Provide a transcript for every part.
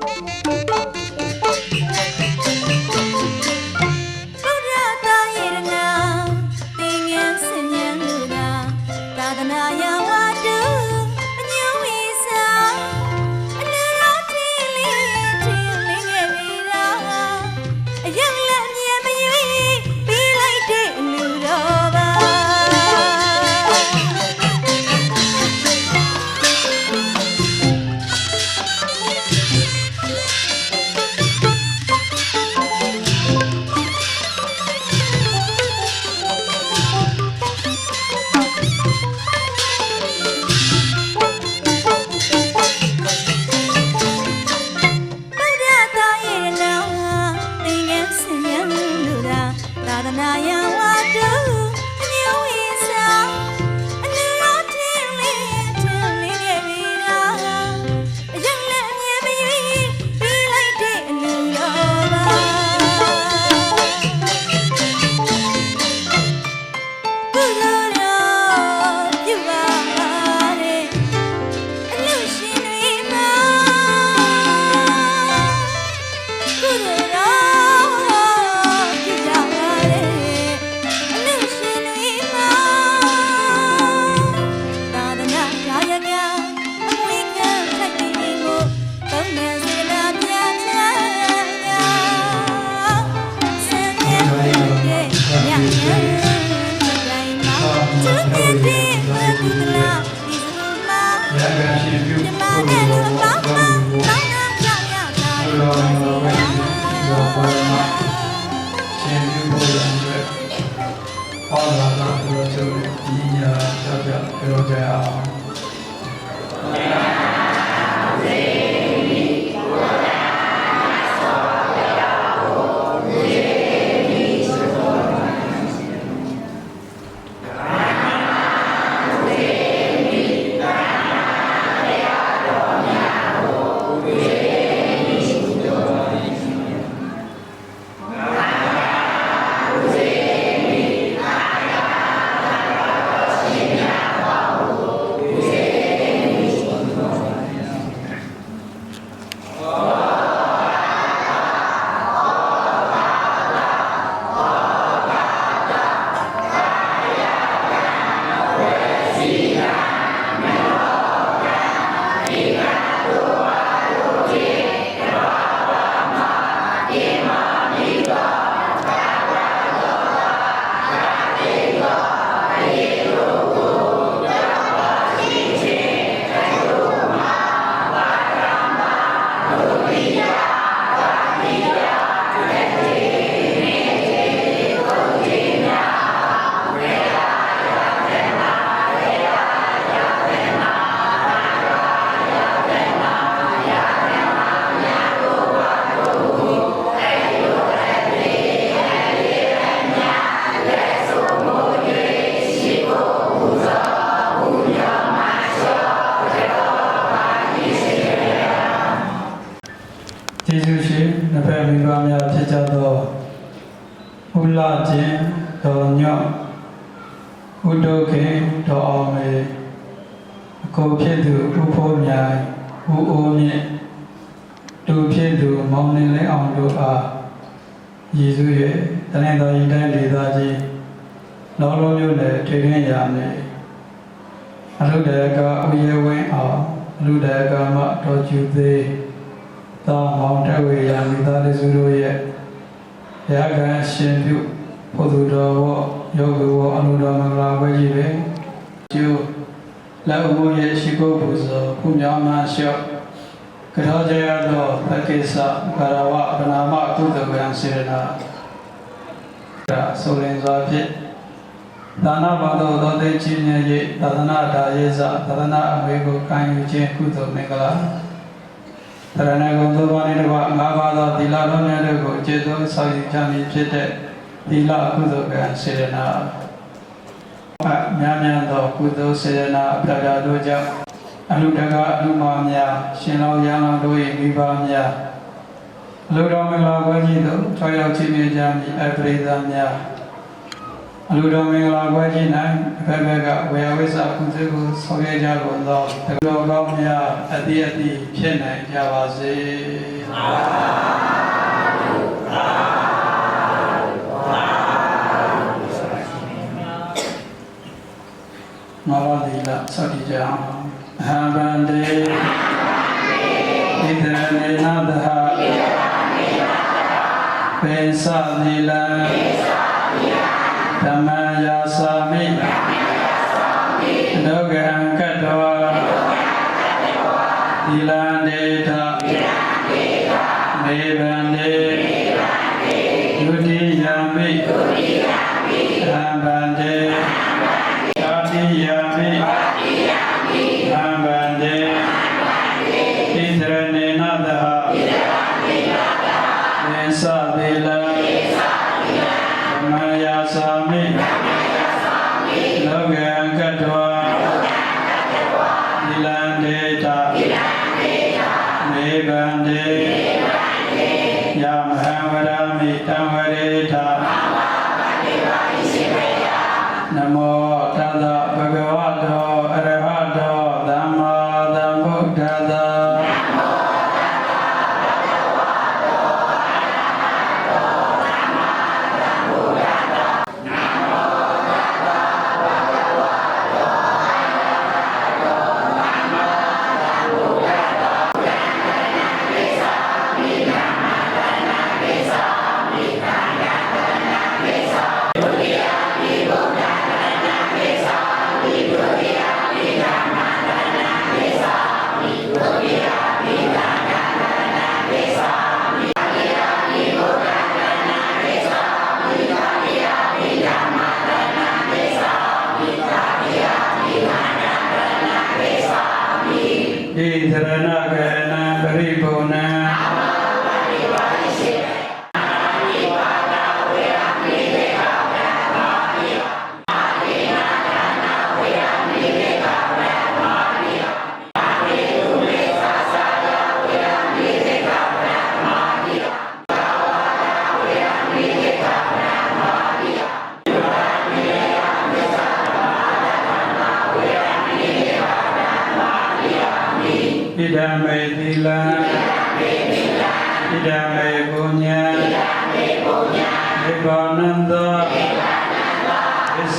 ဘု နာယဝတ္ဥဒုခေတော်အောင်မေအကိုဖြစ်သူဥဖို့မြိုင်ဥအိုးမြင့်တူဖြစ်သူမောင်နေလဲအောင်တို့အားယေရှုရဲ့တနေ့တော်ဤတိုင်းဒေသကြီးလောလုံးမြို့နယ်ထေရင်းရာနယ်အလုဒေကဥယဝင်းအောင်အလုဒေကမတော်ကျူသေးသာမောင်တဝေယမိသားစုတို့ရဲ့ဘုရားကံရှင်ပြုဖို့သူတော်ဘော ယောဂီဘောအနုတော်မင်္ဂလာပွဲကြီးပဲကျိုးလက်ဥရဲ့ရှိခိုးပူဇော်ခုမြောင်းမှလျှော့ကြောကြရသောသက္ကိစ္စကာရဝဗနာမကုသကံစေရနာဒါဆိုရင်စွာဖြင့်ဒါနဘာသောသောသိချင်းရဲ့သာသနာဒါယေဇသာသနာအမွေကိုခံယူခြင်းကုသိုလ်မင်္ဂလာတရဏဂုံသောဘာနိတဝငါးပါးသောသီလလုံးများတို့ကိုကျေသောဆောက်ယူကြမည်ဖြစ်တဲ့ သီလကုသိုလ်ကံစေရနာအများများသောကုသိုလ်စေရနာအပြာတို့ကြောင့်အလူတကအလူမများရှင်လောင်းရန်လောင်းတို့၏မိဘများအလူတော်မင်္ဂလာပွဲကြီးသို့ထွားရောက်ခြင်းကြမည်အပရိသတ်များအလူတော်မင်္ဂလာပွဲကြီး၌အဖက်ဖက်ကဝေယဝိစာကုသကိုဆောင်ရွက်ကြလို့သောတကတော်ကောင်းများအတိအတိဖြစ်နိုင်ကြပါစေမော ဒီလာသောတိကြအောင်အဟံဗန္တေဣဒရနေနသဟပေသနိလံဓမ္မယာစာမိဒုက္ခံကတ္တဝါသီလံဒေထမေဗန္တေဒုတိယမိအဟံဗန္တေ သာတိယမိအဟံဗန္တေဣသရနေနသဟသေသသီလံဓမ္မယာစာမိလောကံကတ္တဝါသီလံဒေတာမေဗန္တေယမဟံဝရမိတံဝရေတာ သ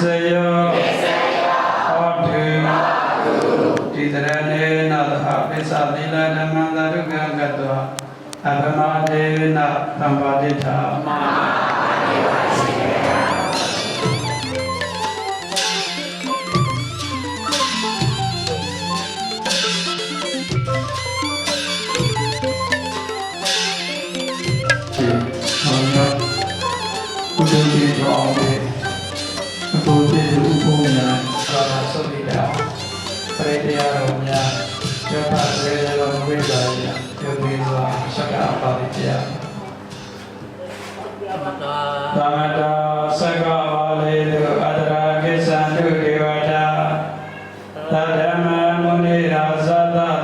သစ္စယောဟောတုဣသရဏေနသဟပိသသီလဓမ္မံသရုကံကတောအဗမတေနသံပါတိထာမ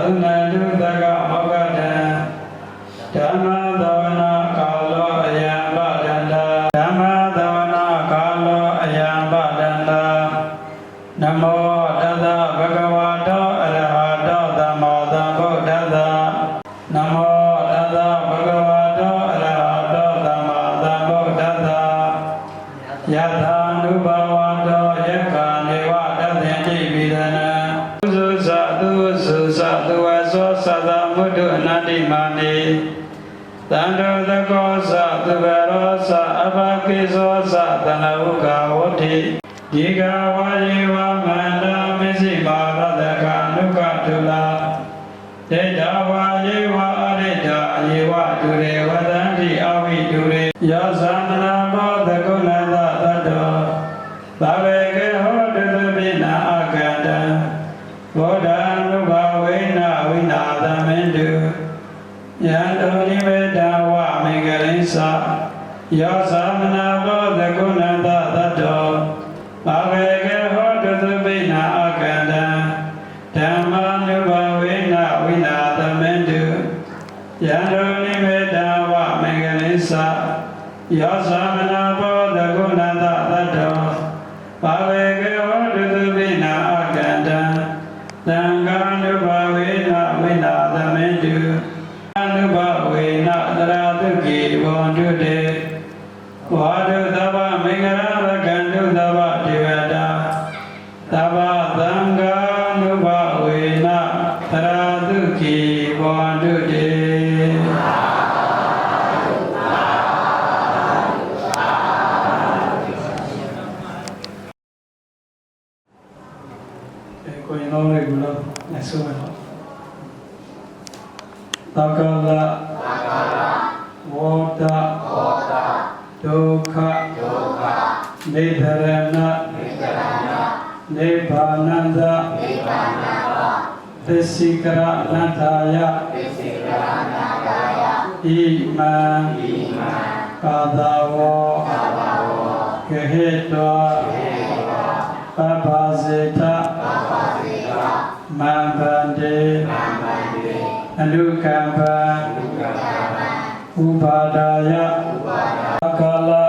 တ ကိသောသတနဟုကဝဋ္ဌိဒီကဝါယေဝမန္တမစ္စိမာရတကအနုကတုလာတေတဝါယေဝအရိတယေဝတုရေဝဒန္တိအဝိတုရေယောသမနာမောသကုဏတသတ္တောသဗ္ဗေကေဟောတုသပိနာအကန္တံဘောဓံနုဘဝေနဝိနာသမင်တုယံတုနိဝေဒဝမေကလိသ ယောသမနာမောသကုဏတသတ္တောသဗ္ဗေကေဟောတုသပိနာအကန္တံဓမ္မနုဘဝေနဝိနာသမင်တုယန္တုနိမေတဝမင်္ဂလိသယောသမ তারপর Upadaya. Upadaya. Upadaya.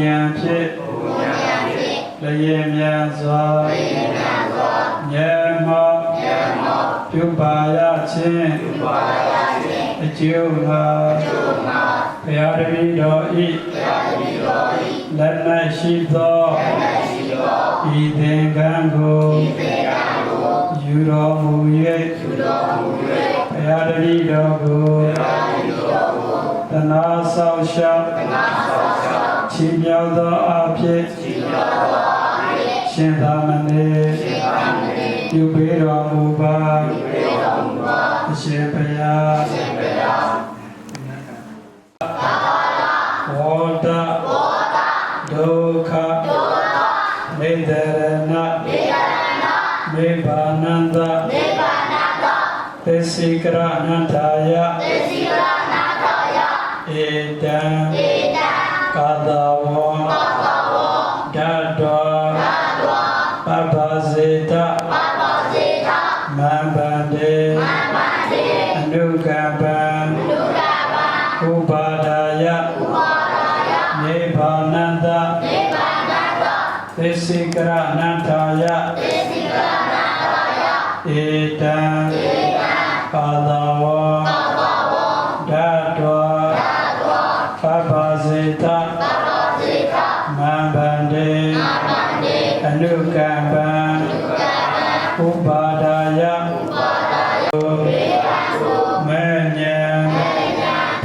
ဉဏ်ဖြင့်လျင်မြန်စွာဉာဏ်မောပြုပါရခြင်းအကျိုးမှာဘုရားတပည့်တော်ဤလက်၌ရှိသောဤသင်္ကန်းကိုယူတော်မူ၍ဘုရားတပည့်တော်ကိုသနာဆောင်ရှောက် ရောက်သောအဖြစ်ရှင်သာမဏေပြုပေတော်မူပါအရှင်ဘုရားဝေါတဒုက္ခမေတ္တရဏမေဘာနန္တသစ္စိကရအနန္တယသစ္စိကရအနန္တယဧတံဧ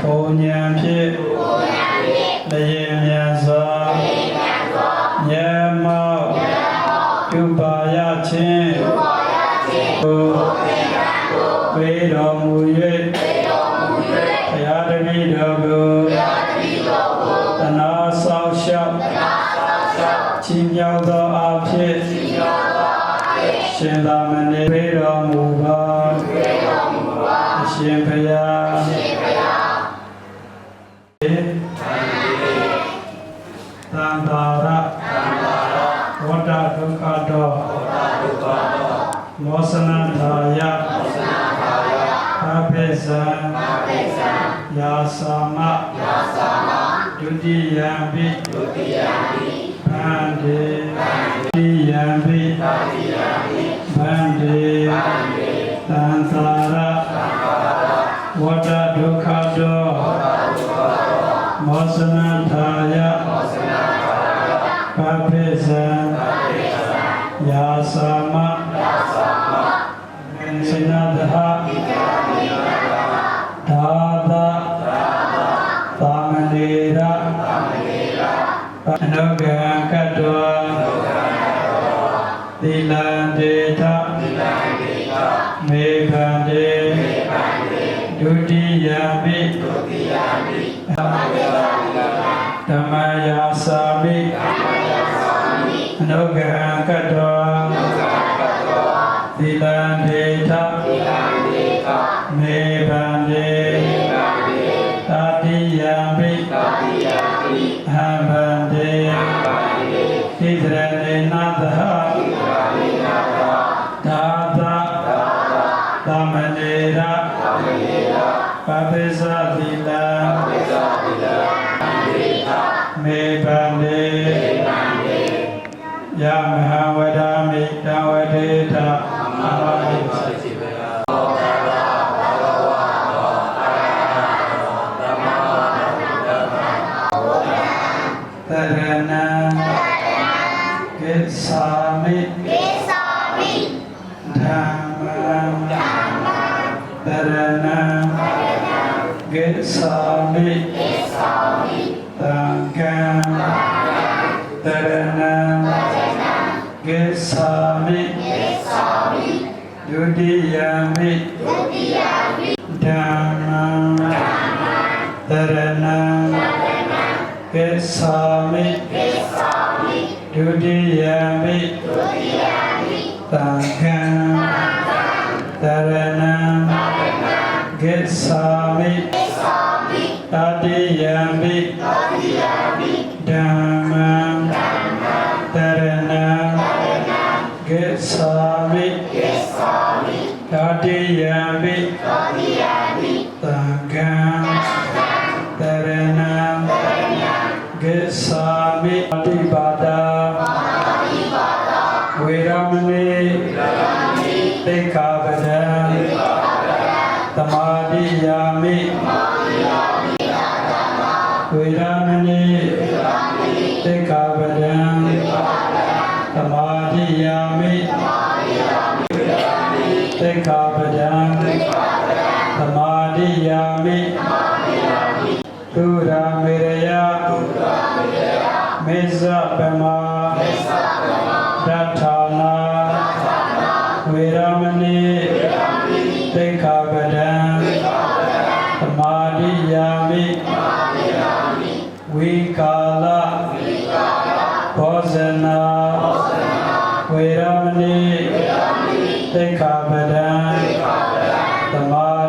Oh, 皮 Bande, Bande, Bande, Bande, သီလံဒေသမေ သာမိသံဃံတရဏံကိသာမိဒုတိယမိဓမ္မံတရဏံကိသာမိဒုတိယမိသံဃံတရဏံကိသာမိ တတိယမိဓမ္မံတရဏံကိသာမိတတိယမိသံဃံတရဏံကိသာမိအတိပါဒာဝေရမဏိ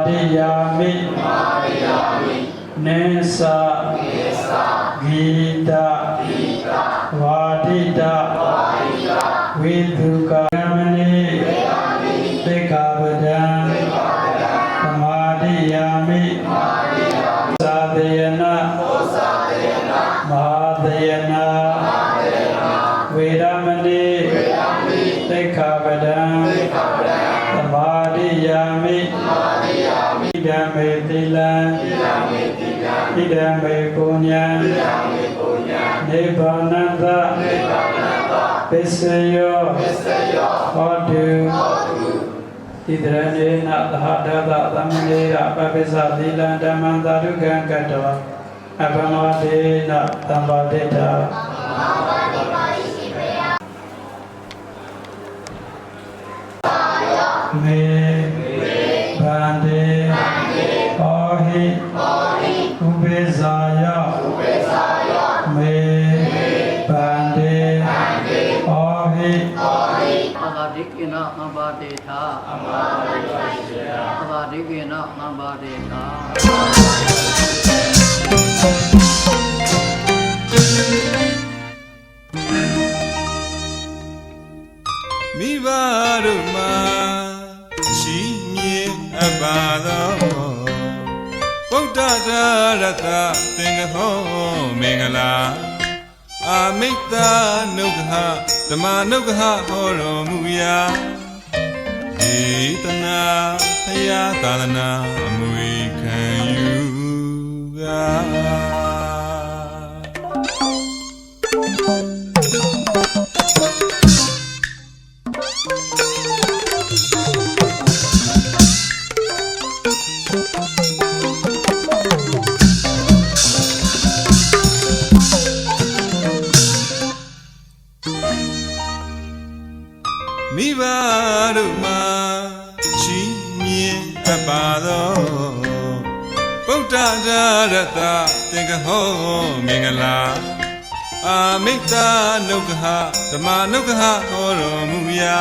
မာဓိယာမိနိသဂီတဝါဒိတဝိသုကာမဏိသိ ပစ္စယောဟောတုဣဒရဏေနသဟဒသသမနေရပပိစ္ဆသီလံဓမ္မံသာဓုကံကတ္တောအဘမဝတေနသံပါတိတာမေ သာအဘာဒိကိနသံပါတေသာမိဘတို့မှာရှိမြဲအပ်ပါသောဗုဒ္ဓတာရတသင်္ကဟောမင်္ဂလာအာမိတ္တနုက္ခဓမ္မနုက္ခဟောတော်မူရာ ဒေသနာဖယားသာသနာအမွေခံယူကား ကဟောမင်္ဂလာအာမိတ္တာနုက္ခဓမ္မနုက္ခဟောတော်မူရာ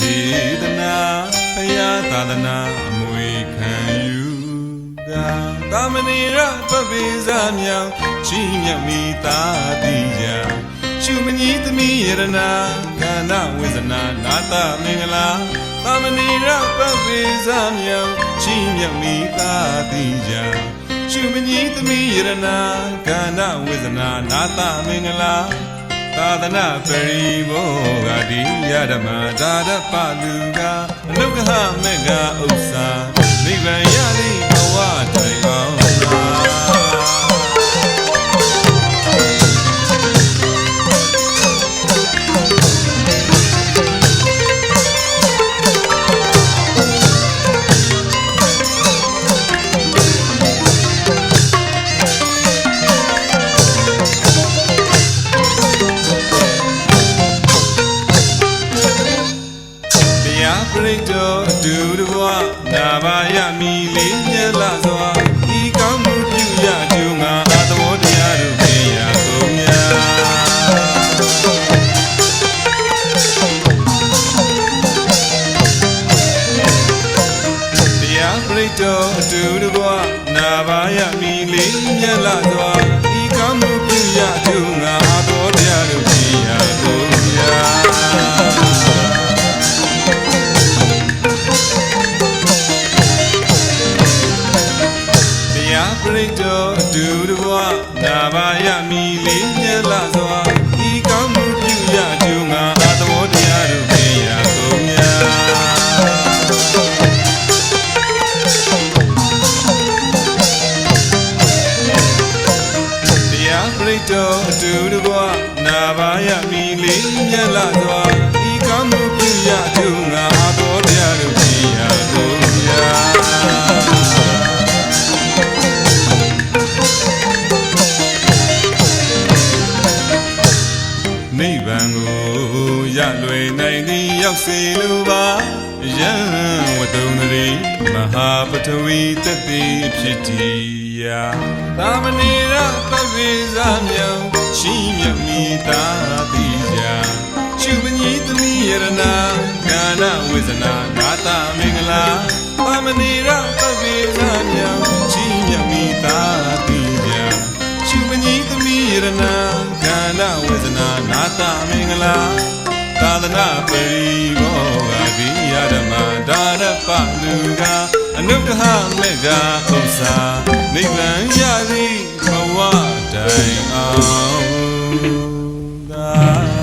ဒီတနာဖယားသာသနာအမွေခံယူကသာမဏေရပပိဇာမြောင်ရှိမြတ်မိသာတိယရှုမညီသမီးယရနာကန္နဝေဇနာနာတမင်္ဂလာသာမဏေရပပိဇာမြောင်ရှိမြတ်မိသာတိယ ရှုမညီသမီးယရနာကန္နဝေဇနာနာတမင်္ဂလာသာသနာပရိဘောဂတိယဓမ္မဒါရပလူကအနုကဟမေဃဥစ္စာနိဗ္ဗာန်ရလိဘဝတိုင်အောင်သာ မီလေးမြတ်လာစွာ သာမဏေရပပိဇာမြောင်ရှိမြတ်မိသာတိရာရှုပညိသမီးယရနာကာနဝေဇနာနာတမင်္ဂလာသာမဏေရပပိဇာမြောင်ရှိမြတ်မိသာတိရာရှုမညီသမီးရဏကန္နဝေဇနာနာတမင်္ဂလာသာသနာပရိဘောဂတိယဓမ္မဒါရပလူက အနုတ္တဟမေဃဥစ္စာနိဗ္ဗာန်ရသည်ဘဝတိုင်အောင်သာ။